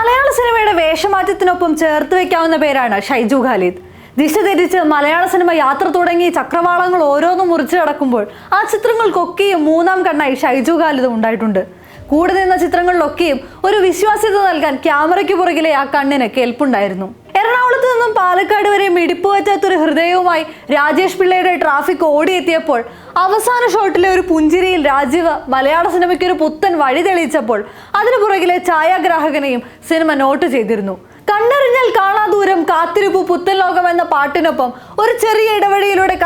മലയാള സിനിമയുടെ വേഷമാറ്റത്തിനൊപ്പം ചേർത്ത് വെക്കാവുന്ന പേരാണ് ഷൈജു ഖാലിദ്. ദിശ തിരിച്ച് മലയാള സിനിമ യാത്ര തുടങ്ങി ചക്രവാളങ്ങൾ ഓരോന്നും മുറിച്ചു കടക്കുമ്പോൾ ആ ചിത്രങ്ങൾക്കൊക്കെയും മൂന്നാം കണ്ണായി ഷൈജു ഖാലിദ് ഉണ്ടായിട്ടുണ്ട്. കൂടെ നിന്ന ചിത്രങ്ങളിലൊക്കെയും ഒരു വിശ്വാസ്യത നൽകാൻ ക്യാമറയ്ക്ക് പുറകിലെ ആ കണ്ണിന് കേൾപ്പുണ്ടായിരുന്നു. എറണാകുളത്ത് നിന്നും പാലക്കാട് വരെ മിടിപ്പ് പറ്റാത്തൊരു ഹൃദയവുമായി രാജേഷ് പിള്ളയുടെ ട്രാഫിക് ഓടിയെത്തിയപ്പോൾ അവസാന ഷോട്ടിലെ ഒരു പുഞ്ചിരിയിൽ രാജീവ് മലയാള സിനിമയ്ക്ക് ഒരു പുത്തൻ വഴി തെളിയിച്ചപ്പോൾ അതിനു പുറകിലെ ഛായാഗ്രാഹകനെയും സിനിമ നോട്ട് ചെയ്തിരുന്നു. കണ്ണറിഞ്ഞാൽ കാണാ ദൂരം കാത്തിരിപ്പു പുത്തൻ ലോകം എന്ന പാട്ടിനൊപ്പം ഒരു ചെറിയ ഇടവഴിയിലൂടെ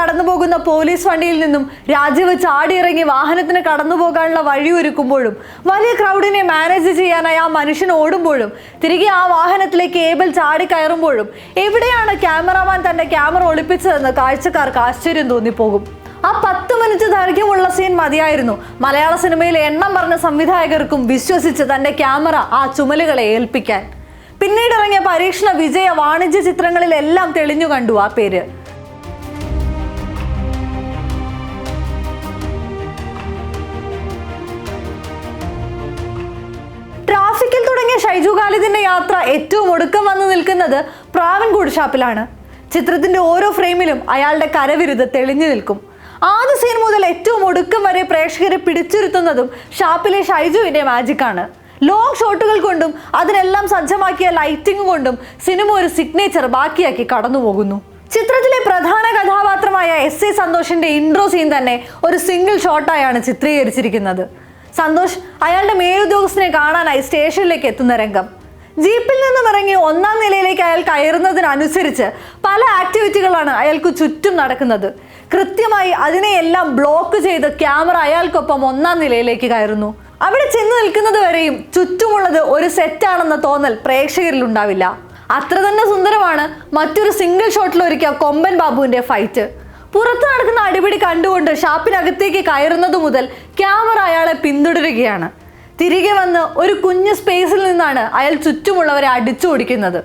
പോലീസ് വണ്ടിയിൽ നിന്നും രാജീവ് ചാടിയിറങ്ങി വാഹനത്തിന് കടന്നു പോകാനുള്ള വഴി ഒരുക്കുമ്പോഴും വലിയ ക്രൗഡിനെ മാനേജ് ചെയ്യാനായി ആ മനുഷ്യൻ ഓടുമ്പോഴും തിരികെ ആ വാഹനത്തിലേക്ക് ഏബിൾ ചാടി കയറുമ്പോഴും എവിടെയാണ് ക്യാമറമാൻ തന്റെ ക്യാമറ ഒളിപ്പിച്ചതെന്ന് കാഴ്ചക്കാർക്ക് ആശ്ചര്യം തോന്നിപ്പോകും. ആ പത്ത് മിനിറ്റ് ദൈർഘ്യമുള്ള സീൻ മതിയായിരുന്നു. മലയാള സിനിമയിലെ എണ്ണം പറഞ്ഞ സംവിധായകർക്കും വിശ്വസിച്ച് തന്റെ ക്യാമറ ആ ചുമലുകളെ ഏൽപ്പിക്കാൻ. പിന്നീട് ഇറങ്ങിയ പരീക്ഷണ വിജയ വാണിജ്യ ചിത്രങ്ങളിലെല്ലാം തെളിഞ്ഞു കണ്ടു ആ പേര്. ഷൈജു ഖാലിദിന്റെ യാത്ര ഏറ്റവും ഒടുക്കം വന്നു നിൽക്കുന്നത് പ്രാവൻകൂട് ഷാപ്പിലാണ്. ചിത്രത്തിന്റെ ഓരോ ഫ്രെയിമിലും അയാളുടെ കരവിരുത് തെളിഞ്ഞു നിൽക്കും. ആദ്യ സീൻ മുതൽ ഏറ്റവും ഒടുക്കം വരെ പ്രേക്ഷകരെ പിടിച്ചിരുത്തുന്നതും ഷാപ്പിലെ ഷൈജുവിന്റെ മാജിക്കാണ് ലോങ് ഷോട്ടുകൾ കൊണ്ടും അതിനെല്ലാം സജ്ജമാക്കിയ ലൈറ്റിംഗ് കൊണ്ടും സിനിമ ഒരു സിഗ്നേച്ചർ ബാക്കിയാക്കി കടന്നുപോകുന്നു ചിത്രത്തിലെ പ്രധാന കഥാപാത്രമായ എസ് എ സന്തോഷിന്റെ ഇൻട്രോ സീൻ തന്നെ ഒരു സിംഗിൾ ഷോട്ടായാണ് ചിത്രീകരിച്ചിരിക്കുന്നത്. സന്തോഷ് അയാളുടെ മേലുദ്യോഗസ്ഥനെ കാണാനായി സ്റ്റേഷനിലേക്ക് എത്തുന്ന രംഗം. ജീപ്പിൽ നിന്നും ഇറങ്ങി ഒന്നാം നിലയിലേക്ക് അയാൾ കയറുന്നതിനനുസരിച്ച് പല ആക്ടിവിറ്റികളാണ് അയാൾക്ക് ചുറ്റും നടക്കുന്നത്. കൃത്യമായി അതിനെയെല്ലാം ബ്ലോക്ക് ചെയ്ത് ക്യാമറ അയാൾക്കൊപ്പം ഒന്നാം നിലയിലേക്ക് കയറുന്നു. അവിടെ ചെന്ന് നിൽക്കുന്നത് വരെയും ചുറ്റുമുള്ളത് ഒരു സെറ്റാണെന്ന തോന്നൽ പ്രേക്ഷകരിൽ ഉണ്ടാവില്ല. അത്ര തന്നെ സുന്ദരമാണ് മറ്റൊരു സിംഗിൾ ഷോട്ടിൽ ഒരുക്കിയ കൊമ്പൻ ബാബുവിന്റെ ഫൈറ്റ്. പുറത്ത് നടക്കുന്ന അടിപിടി കണ്ടുകൊണ്ട് ഷാപ്പിനകത്തേക്ക് കയറുന്നത് മുതൽ ക്യാമറ അയാളെ പിന്തുടരുകയാണ്. തിരികെ വന്ന് ഒരു കുഞ്ഞു സ്പേസിൽ നിന്നാണ് അയാൾ ചുറ്റുമുള്ളവരെ അടിച്ചു ഓടിക്കുന്നത്.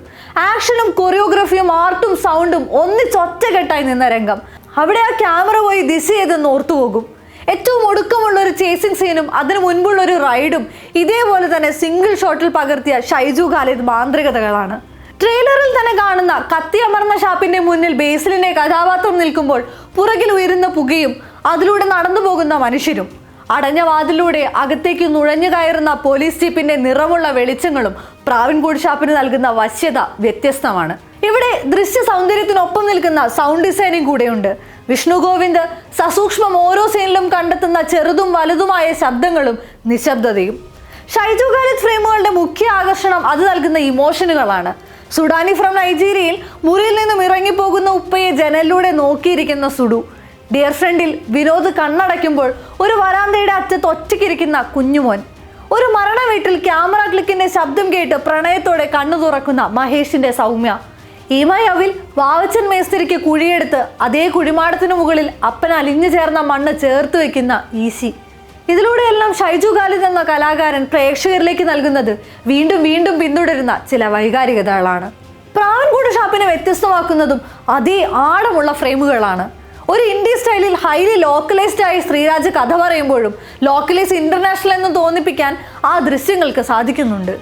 ആക്ഷനും കൊറിയോഗ്രഫിയും ആർട്ടും സൗണ്ടും ഒന്നിച്ചൊറ്റകെട്ടായി നിന്ന രംഗം. അവിടെ ആ ക്യാമറ പോയി ദിശ ചെയ്തെന്ന് ഓർത്തുപോകും ഏറ്റവും ഒടുക്കമുള്ള ഒരു ചേസിംഗ് സീനും അതിനു മുൻപുള്ള ഒരു റൈഡും ഇതേപോലെ തന്നെ സിംഗിൾ ഷോട്ടിൽ പകർത്തിയ ഷൈജു ഖാലിദ് മാന്ത്രികതകളാണ്. ട്രെയിലറിൽ തന്നെ കാണുന്ന കത്തിയമർന്ന ഷാപ്പിന്റെ മുന്നിൽ ബേസിലിന്റെ കഥാപാത്രം നിൽക്കുമ്പോൾ പുറകിൽ ഉയരുന്ന പുകയും അതിലൂടെ നടന്നു പോകുന്ന മനുഷ്യരും. അടഞ്ഞ വാതിലൂടെ അകത്തേക്ക് നുഴഞ്ഞു കയറുന്ന പോലീസ് ജീപ്പിന്റെ നിറമുള്ള വെളിച്ചങ്ങളും പ്രാവിൻകൂട് ഷാപ്പിന് നൽകുന്ന വശ്യത വ്യത്യസ്തമാണ്. ഇവിടെ ദൃശ്യ സൗന്ദര്യത്തിനൊപ്പം നിൽക്കുന്ന സൗണ്ട് ഡിസൈനിങ് കൂടെയുണ്ട്. വിഷ്ണു ഗോവിന്ദ് സസൂക്ഷ്മം ഓരോ സീനിലും കണ്ടെത്തുന്ന ചെറുതും വലുതുമായ ശബ്ദങ്ങളും നിശബ്ദതയും. ഷൈജു ഖാലിദ് ഫ്രെയിമുകളുടെ മുഖ്യ ആകർഷണം അത് നൽകുന്ന ഇമോഷനുകളാണ്. സുഡാനി ഫ്രം നൈജീരിയയിൽ മുറിയിൽ നിന്നും ഇറങ്ങിപ്പോകുന്ന ഉപ്പയെ ജനലിലൂടെ നോക്കിയിരിക്കുന്ന സുഡു. ഡിയർ ഫ്രണ്ടിൽ വിനോദ് കണ്ണടയ്ക്കുമ്പോൾ ഒരു വരാന്തയുടെ അറ്റത്ത് ഒറ്റയ്ക്കിരിക്കുന്ന കുഞ്ഞുമോൻ. ഒരു മരണ വീട്ടിൽ ക്യാമറ ക്ലിക്കിന്റെ ശബ്ദം കേട്ട് പ്രണയത്തോടെ കണ്ണു തുറക്കുന്ന മഹേഷിന്റെ സൗമ്യ. ഈമയവിൽ വാവച്ചൻ മേസ്തിരിക്ക് കുഴിയെടുത്ത് അതേ കുഴിമാടത്തിനു മുകളിൽ അപ്പൻ അലിഞ്ഞു ചേർന്ന മണ്ണ് ചേർത്ത് വെക്കുന്ന ഈശി. ഇതിലൂടെയെല്ലാം ഷൈജു ഖാലിദ് എന്ന കലാകാരൻ പ്രേക്ഷകരിലേക്ക് നൽകുന്നത് വീണ്ടും വീണ്ടും പിന്തുടരുന്ന ചില വൈകാരികതകളാണ്. പ്രാവൻകൂട് ഷാപ്പിനെ വ്യത്യസ്തമാക്കുന്നതും അതേ ആഴമുള്ള ഫ്രെയിമുകളാണ്. ഒരു ഇന്ത്യ സ്റ്റൈലിൽ ഹൈലി ലോക്കലൈസ്ഡ് ആയി ശ്രീരാജ് കഥ പറയുമ്പോഴും ലോക്കലൈസ് ഇന്റർനാഷണൽ എന്ന് തോന്നിപ്പിക്കാൻ ആ ദൃശ്യങ്ങൾക്ക് സാധിക്കുന്നുണ്ട്.